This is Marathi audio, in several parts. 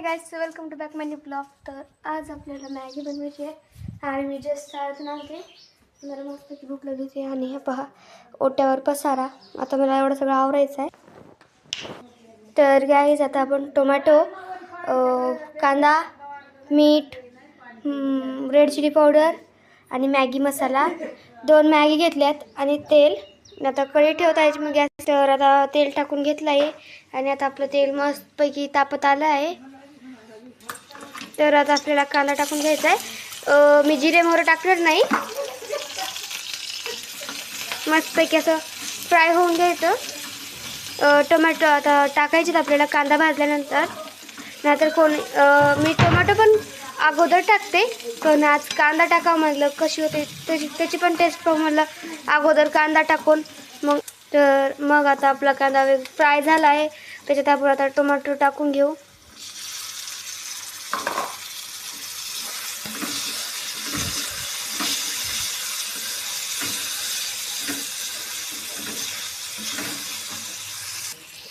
Hey guys welcome to back my blog तर आज आपल्याला मॅगी बनवायची आहे. आणि मी जस्ट शाळेतून आणते मला मस्तपैकी भूक लागली होती आणि हे पहा ओट्यावर पसारा. आता मला एवढं सगळं आवरायचं आहे तर गाईज आता आपण टोमॅटो कांदा मीठ रेड चिली पावडर आणि मॅगी मसाला. दोन मॅगी घेतल्यात आणि तेल. आता कढी ठेवता यायची मग गॅसवर आता तेल टाकून घेतलं आहे. आणि आता आपलं तेल मस्तपैकी तापत आलं आहे. तर आता आपल्याला कांदा टाकून घ्यायचा आहे. मी जिरे मोहरं टाकणार नाही. मस्तपैकी असं फ्राय होऊन घ्यायचं. टोमॅटो आता टाकायचे आपल्याला कांदा भाजल्यानंतर. नाहीतर कोण मी टोमॅटो पण अगोदर टाकते पण आज कांदा टाकावं म्हटलं कशी होते त्याची त्याची पण टेस्ट पाहू म्हटलं अगोदर कांदा टाकून. मग तर मग आता आपला कांदा फ्राय झाला आहे. त्याच्यात आपण आता टोमॅटो टाकून घेऊ.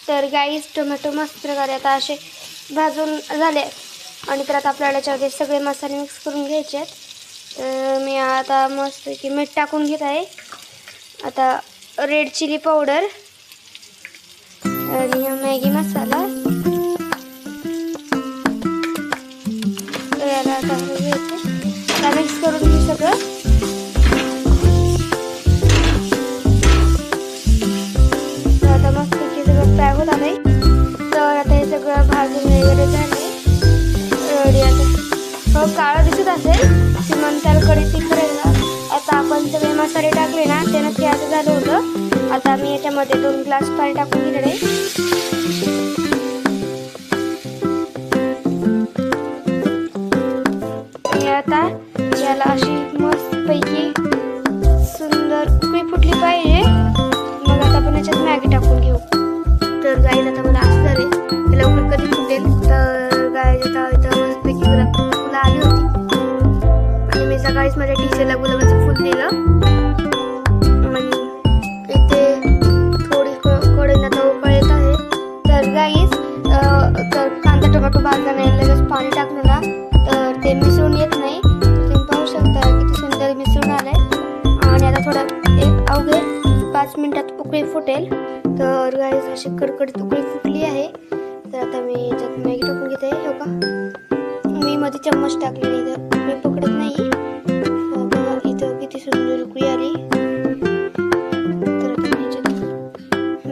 तर गाईज टोमॅटो मस्त प्रकारे आता असे भाजून झाले. आणि तर आता आपल्याला याच्यामध्ये सगळे मसाले मिक्स करून घ्यायचे आहेत. तर मी आता मस्त की मीठ टाकून घेत आहे. आता रेड चिली पावडर आणि मॅगी मसाला. आता आता मिक्स करून घेऊ सगळं. काळं दिसत असेल. ती त्याला कडे ती करायला आता आपण सगळे मसाले टाकले ना त्यानं नक्की असं झालं होतं. आता मी याच्यामध्ये दोन ग्लास पाणी टाकून घेणार आता याला अशी मस्तपैकी सुंदर उकळी फुटली पाहिजे. मग आता आपण याच्यात मॅगी टाकून घेऊ. तर गाईला आता मला असं झाले माझ्या टीचरला गुलाबाचं फुल दिलं. आणि इथे थोडी कडेन आता उकळ येत आहे तर गाईज तर कांदा टोमॅटो भाजला नाही लगेच पाणी टाकलं ना तर ते मिसळून येत नाही. तुम्ही पाहू शकता किती सुंदर मिसळून आलंय. आणि आता थोडं एक अवघे पाच मिनिटात उकळी फुटेल. तर गाईज अशी कडकडीत उकळी फुटली आहे. तर आता मी याच्यात मॅगी टाकून घेते. हो का मी मध्ये चम्मच टाकलेली तर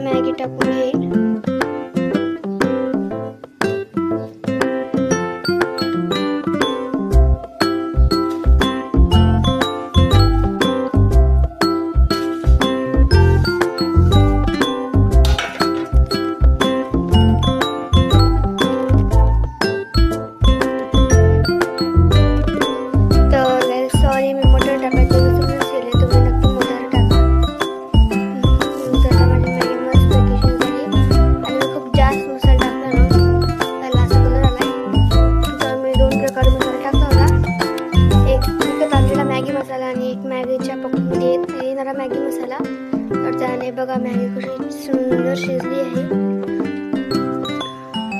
याच्यात मॅगी मॅगी मसाला. तर त्याने बघा मॅगी कशी सुंदर शिजली आहे.